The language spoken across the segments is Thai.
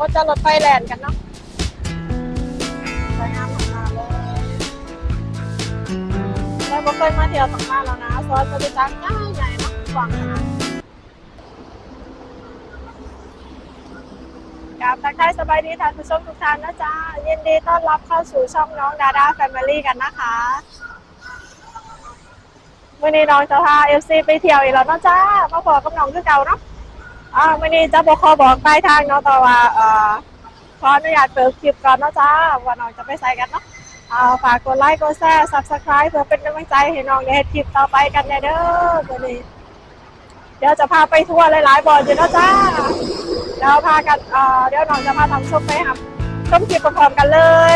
ก็จะรถไฟแลนด์กันเนาะสวยงามมากๆเลยแล้วก็เคยมาเที่ยวสังมาแล้วนะซอยจตุจักรใหญ่ใหญ่เนาะกว้างนาดกราบทักทายสบายดีท่านผู้ชมทุกท่านนะจ๊ะยินดีต้อนรับเข้าสู่ช่องน้องดาดาแฟมิลี่กันนะคะวันนี้น้องจะพาเอฟซีไปเที่ยวอีกแล้วนะจ้ามาพอกับน้องคือเก่าเนาะ อ่าวันนี้จะบอกขอบอกปลายทางเนาะแต่ว่าเอ่อขออนุญาตเปิดคลิปก่อนเนาะจ้าว่าน้องจะไปใส่กันเนาะอ่าฝากกดไลค์กดแชร์ซับสไคร b e เพื่อเป็นกำลังใจให้น้องได้เฮ็ดคลิปต่อไปกันแน่เด้อวันนี้ เดี๋ยวจะพาไปทัวร์หลายๆบ่อนอยู่เนาะจ้าเดี๋ยวพากันเอ่อเดี๋ยวน้องจะพาทำชมไปครับชมคลิปพร้อมๆกันเลย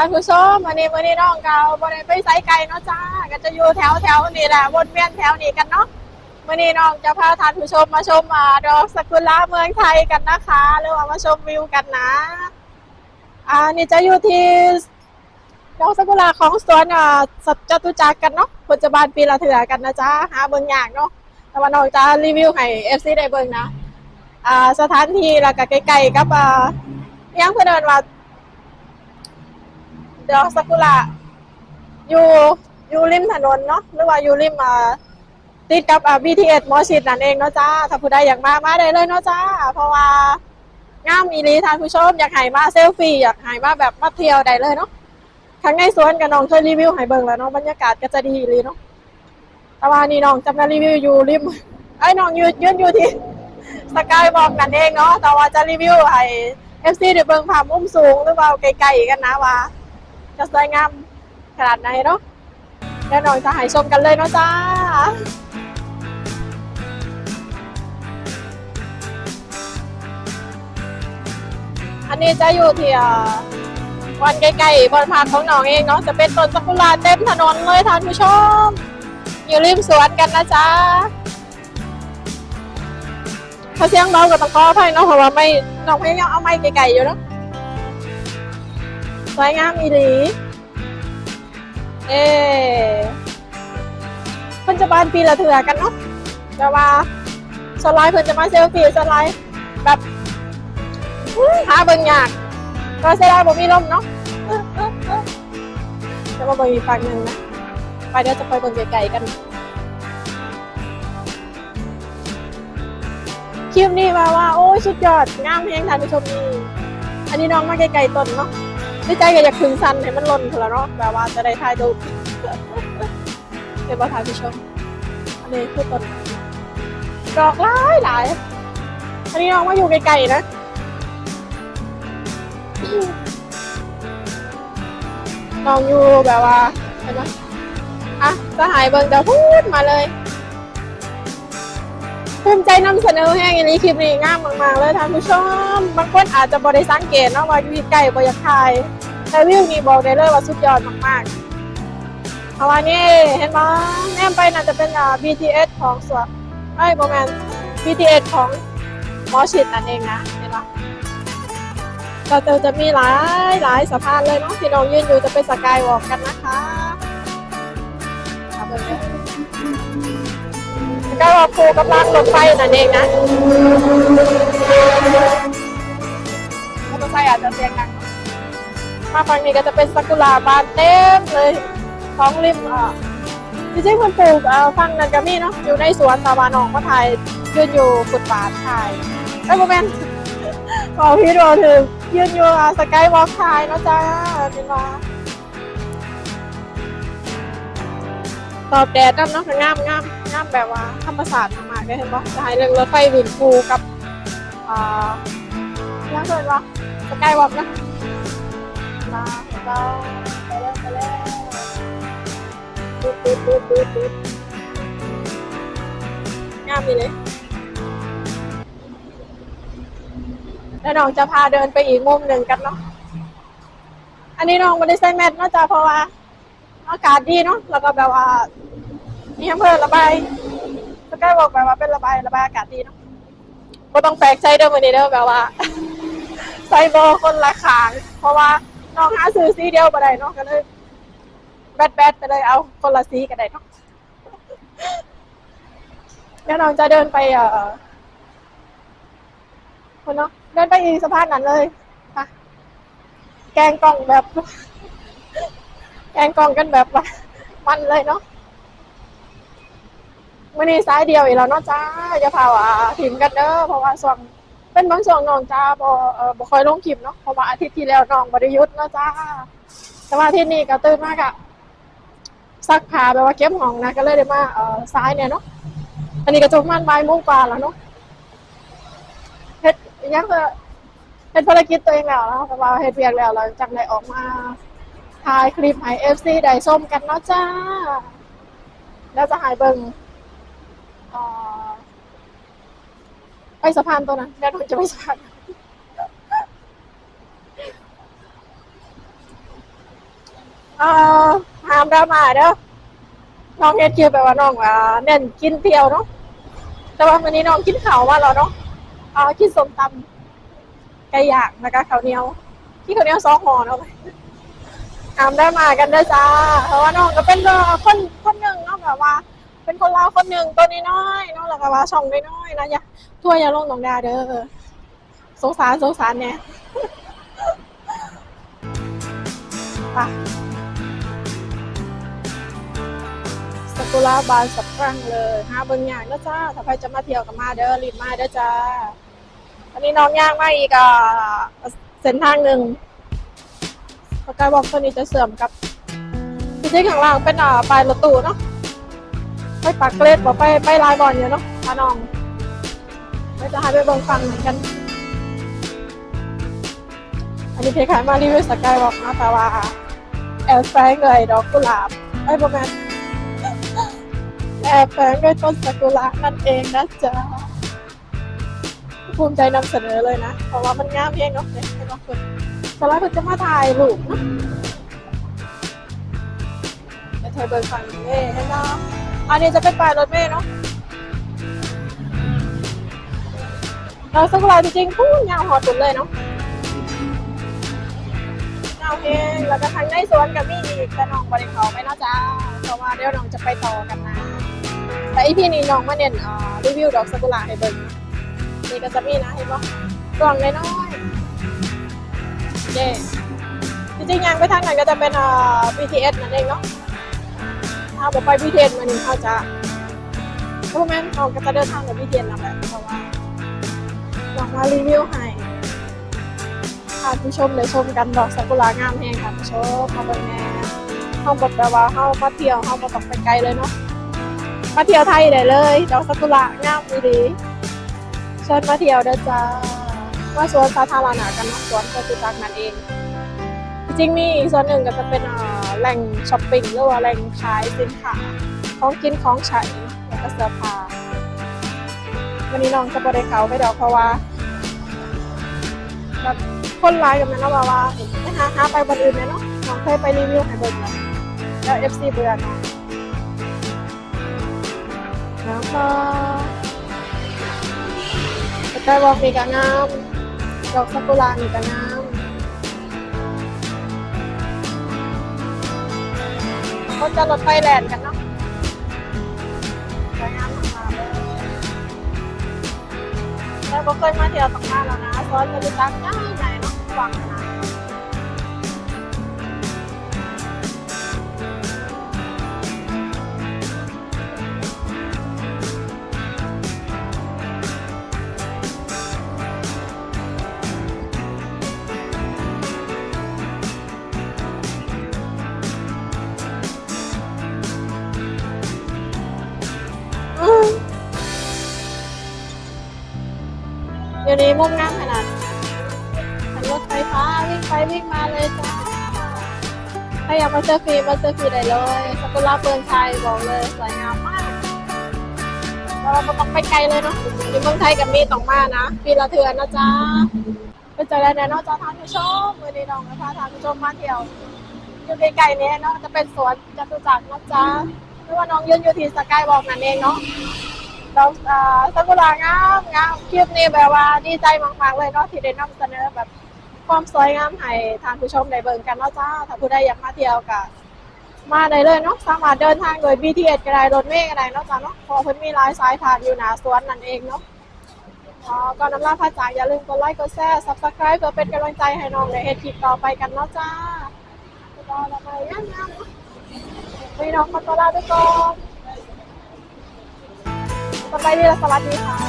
ท่านผู้ชมวันนี้วันนี้น้องเกาบริไปไซไก่เนาะจ้าก็จะอยู่แถวแถวนี่แหละวนเวียนแถวนี้กันเนาะวันนี้น้องจะพาท่านผู้ชมมาชมอ่าดอกซากุระเมืองไทยกันนะคะหรือว่ามาชมวิวกันนะอ่านี่จะอยู่ที่ดอกซากุระของสวนอ่าสัจตุจักรกันเนาะปัจจุบันปีละเถื่อกันนะจ๊ะหาเบิ่งอย่างเนาะแต่ว่าน้องจะรีวิวให้เอฟซีได้เบิ่งนะอ่าสถานที่แล้วก็ใกล้ๆกับอ่ายังเพื่นเดินว่า ดอกซากุระอยู่อยู่ริมถนนเนาะหรือว่าอยู่ริมอ่าติดกับอ่า BTS มอชิดนั่นเองเนาะจ้า ถ้าผู้ใดอยากมามาได้เลยเนาะจ้า เพราะว่างามอีหลีท่านผู้ชมอยากให้มาเซลฟี่อยากให้มาแบบมาเที่ยวได้เลยเนาะข้งในสวนกับน้องเคยรีวิวให้เบิ่งแล้วเนาะบรรยากาศก็จะดีอีหลีเนาะแต่ว่านี่น้องจะมารีวิวอยู่ริมไอ้น้องยืนยืนอยู่ที่สกายบอกนั่นเองเนาะแต่ว่าจะรีวิวให้ FC ได้เบิ่งภามุมสูงหรือว่าไกลๆกันนะว่า จะสวยงามขนาดไหนเนาะแน่นอนจะให้ชมกันเลยเนาะจ้าอันนี้จะอยู่ที่วันใกล้ๆบนพักของน้องเองเนาะจะเป็นต้นซากุระเต็มถนนเลยท่านผู้ชม อยู่ริมสวนกันนะจ๊ะถ้าเสียงเบาก็ต้องขออภัยเนาะเพราะว่าไม่น้องพยายามเอาไม้ไกลๆอยู่เนาะ สวยงามอีหลี เอเพิ่นจะบานปีละเถื่อกันเนาะแต่ว่าสไลด์เพิ่นจะมาเซลฟี่สไลด์แบบหาเบิ่งยากก็เสียดายบ่มีลมเนาะแต่ว่าบิ่งอีกฝั่งหนึ่งนะไปเดี๋ยวจะไปเบิ่งไกลๆกันคลิปนี้มาว่า โอ้ยสุดยอดงามเพียงท่านผู้ชมนี่อันนี้น้องมาไกลๆต้นเนาะ ดีใจก็อยากถึงซันให้มันหล่นเถอะแล้วเนาะแบบว่าจะได้ถ่ายรูปเป็นประธานผู้ชม อันนี้คือต้นดอกหลายหลายอันนี้น้องมาอยู่ไกลๆนะน้องอยู่แบบว่าเห็นไหมอะสหายเบิ่งจะพูดมาเลยภูมิใจนำเสนอแห้งอันนี้คลิปนี้งามมากๆเลยท่านผู้ชม บางคนอาจจะบริสังเกตเนาะว่าอยู่ใกล้บอยากถ่าย แต่วิวนี้บอกได้เลยว่าสุดยอดมากๆเพราะว่านี่เห็นไหมแนมไปน่าจะเป็น BTS ของสวนไอ้โมแมน BTS ของมอชิดนั่นเองนะเห็นปะเราจะจะมีหลายหลายสะพานเลยเนาะที่น้องยืนอยู่จะเป็นสกายวอล์กกันนะคะเอาไปเลยสกายวอล์กคูกำลังรถไฟนั่นเองนะ ฝั่งนี้ก็จะเป็นซากุระบานเต็มเลยท้องริมอะจริงๆมันปลูกฝั่งนันกามีเนาะอยู่ในสวนตาวานองก็ไทยยืนอยู่ฝุตบาทไทยไอ้โมเมนต์ขอกพี่โดถึงยืนอยู่สกายวอล์กไทยเนาะจ้าเป็นว่าตอบแดดน้ำเนาะงามงามงามแบบว่าธรรมศาสตร์ธรรมะได้เห็นปะจะให้เรื่องรถไฟวินฟูกับอ่าเนื่องเกินวะสกายวอล์กนะ มาเราไปแล้วไปแล้วปุ๊บปุ๊บปุ๊บปุ๊บปุ๊บงามดีเลย แล้วน้องจะพาเดินไปอีกมุมหนึ่งกันเนาะ อันนี้น้องไม่ได้ใส่แมสเนาะจ้าเพราะว่า อากาศดีเนาะ แล้วก็แบบว่ามีอำเภอระบายสกายบอกแบบว่าเป็นระบายระบายอากาศดีเนาะก็ต้องแปลกใจเด้อวันนี้เด้อแบบว่าใส่โบคนละขางเพราะว่า น้องหาซื้อสีเดียวไปได้เนาะก็เลย แบดแบดไปเลยเอาคนละสีก็ได้เนาะแล้วน้องจะเดินไปเอ่อคนเนาะเดินไปอีกสะพานนั้นเลยค่ะแกงกล่องแบบ แกงกล่องกันแบบว่ามันเลยเนาะวันนี้ซ้ายเดียวอีกแล้วเนาะจ้าอย่าพาว่าถิ่มกันเด้อเพราะว่าส่วง เป็นบางช่วงน้องจ้าบ่เออบ่ค่อยลงคลิปเนาะเพราะว่าอาทิตย์ที่แล้วน้องบริยุทธ์เนาะจ้า แต่ว่าที่นี่ก็ตื่นมากอะซักผ้าแบบว่าเก็บห้องนะก็เลยได้มาเออซ้ายเนี่ยเนาะอันนี้ก็จบมันใบ่ายโมงกว่าแล้วเนาะเฮ็ดยังก็เฮ็ดภารกิจตัวเองแล้วนะเพราะว่าเฮ็ดเวียกแล้วเราจังได้ออกมาถ่ายคลิปให้ FC ได้ชมกันเนาะจ้า แล้วจะหายเบิ่งอ่อ ไปสะพานตัวนั้นแล้วหนูจะไปสะพานเอ่อหามดราม่าเด้อน้องเฮ็ดคลิปแบบว่าน้องอ่าเน้นกินเที่ยวเนาะแต่ว่าวันนี้น้องกินข้าวมาแล้วเนาะเอากินส้มตำไก่ย่างนะคะข้าวเหนียวที่ข้าวเหนียวสองห่อเนาะตามได้มากันเด้จ้าเพราะว่าน้องก็เป็นคนคนหนึ่งเนาะแบบว่า เป็นคนลาวคนหนึ่งตัวน้อยๆเนาะแล้วก็ว่าช่องน้อยๆนะอย่าทั่วอย่าลงหนองดาเด้อสงสารสงสารเนี่ยไปสกุลาบานสับครั้งเลยหาเบิ่งอย่างนะจ้าถ้าใครจะมาเที่ยวกับมาเด้อรีบมาเด้อจ้าอันนี้น้องย่างมาอีกอะเส้นทางหนึ่งสกายบอกตัวนี้จะเสื่อมกับที่ที่ข้างล่างเป็นอ่าปลายรถตู้เนาะ ไปปากเกร็ดบอกไปไปลายบอลอยู่เนาะพาน้องไม่จะให้ไปเบิ่งฟังเหมือนกัน อันนี้เพคายมารีวิวสกายบอกนะแต่ว่าแอบแฝงเลยดอกกุหลาบไอ้ประมาณแอบแฝงด้วยต้นซากุระนั่นเองนะจ๊ะภูมิใจนำเสนอเลยนะ เพราะว่ามันงามเองเนาะเนี่ยให้น้องคนสไลด์มันจะมาถ่ายรูปเนาะเดี๋ยวเธอเดินฝั่งนี้ให้น้อง อันนี้จะเป็นปลายรถเมล์เนาะเราสักลายจริงๆพูดยาวหอตุนเลยเนาะยาวเองแล้วก็ทางในสวนกับมี่อีกแต่น้องบริเขาไม่เนาะจ้าเพราะว่าเดี๋ยวน้องจะไปต่อกันนะ แต่อีพีนี้น้องมาเน้นอ่ารีวิวดอกซากุระให้เบิ่งนี่ก็จะมีนะเห็นปะกล่องน้อยๆเย่จริงๆยังไปทางไหนก็จะเป็น BTS นั่นเองเนาะ ถ้าบอกไป BTS มันเขาจะพวกแม่เขาก็จะเดินทางกับ BTS นั่นแหละเพราะว่าลองมารีวิวให้ท่านผู้ชมได้ชมกันดอกซากุระงามแห้งค่ะผู้ชมมาเบิ่งแน่เขาบอกแต่ว่าเขามาเที่ยวเขาบ่ต้องไปไกลเลยเนาะมาเที่ยวไทยได้เลยดอกซากุระงามดีเชิญมาเที่ยวเด้อจ้าว่าสวนสาธารณะกันเนาะสวนจตุจักรนั่นเอง จริงมีอีกส่วนหนึ่งก็จะเป็นอ่า แหล่งช้อปปิ้งหรือว่าแหล่งขายสินค้าของกินของใช้แล้วก็เสื้อผ้าวันนี้น้องจะบริเขาไม่ดอกเพราะว่าแบบคนร้ายกับมันเนาะว่าว่าไม่หาหาไปบนอื่นเนี่เนาะน้องเคยไปรีวิวให้เบิ่งแล้วแล้วเอฟซีเบื่อเนาะแล้วก็สกายวอล์กมีกางามดอกซากุระมีกางาม เขาจะรถไฟแลนด์กันเนาะสวยงามมากๆเลยแล้วก็เคยมาเที่ยวตรงหน้าแล้วนะซอยจะรู้จักง่ายใหญ่เนาะหวังนะ อยู่นี้มุ่งงาขนาดขันรถไฟฟ้าวิ่งไปวิ่งมาเลยจ้าถ้าอยากมาเซอร์ฟรีมาเซอร์ฟรีได้เลยซากุระเปิร์นไทยบอกเลยสวยงามมากเราต้องไปไกลเลยเนาะอยู่เมืองไทยกับมีต้องมานะปีละเทือนนะจ๊ะไปเจอกันแน่นอนจ้าท่านผู้ชมมือดีน้องนะคะท่านผู้ชมมาเที่ยวอยู่ใกล้ๆนี้เนาะจะเป็นสวนจตุจักรนะจ๊ะหรือว่าน้องยืนอยู่ที่สกายบอกนั่นเองเนาะ เราอ่อซากุระงามงามคลิปนี้แบบว่าดีใจมากๆเลยเนาะที่ได้นำเสนอแบบความสวยงามให้ทานผู้ชมได้เบิ่งกันเนาะจ้า ถ้าผู้ใดอยากมาเที่ยวก็มาได้เลยเนาะสามารถเดินทางโดย BTS ก็ได้รถเมล์ก็ได้เนาะจ้าเนาะพอเพิ่นมีหลายสายทางอยู่หนาสวนนั่นเองเนาะอ๋อก่อนน้ำลาพระจากอย่าลืมกดไลค์กดแชร์ Subscribe เพื่อเป็นกำลังใจให้น้องในเฮ็ดคลิปต่อไปกันเนาะจ้าต่อไปยังยังไม่น้องขอตัวลาไปก่อน ต่อไปนี่ละสวัสดีค่ะ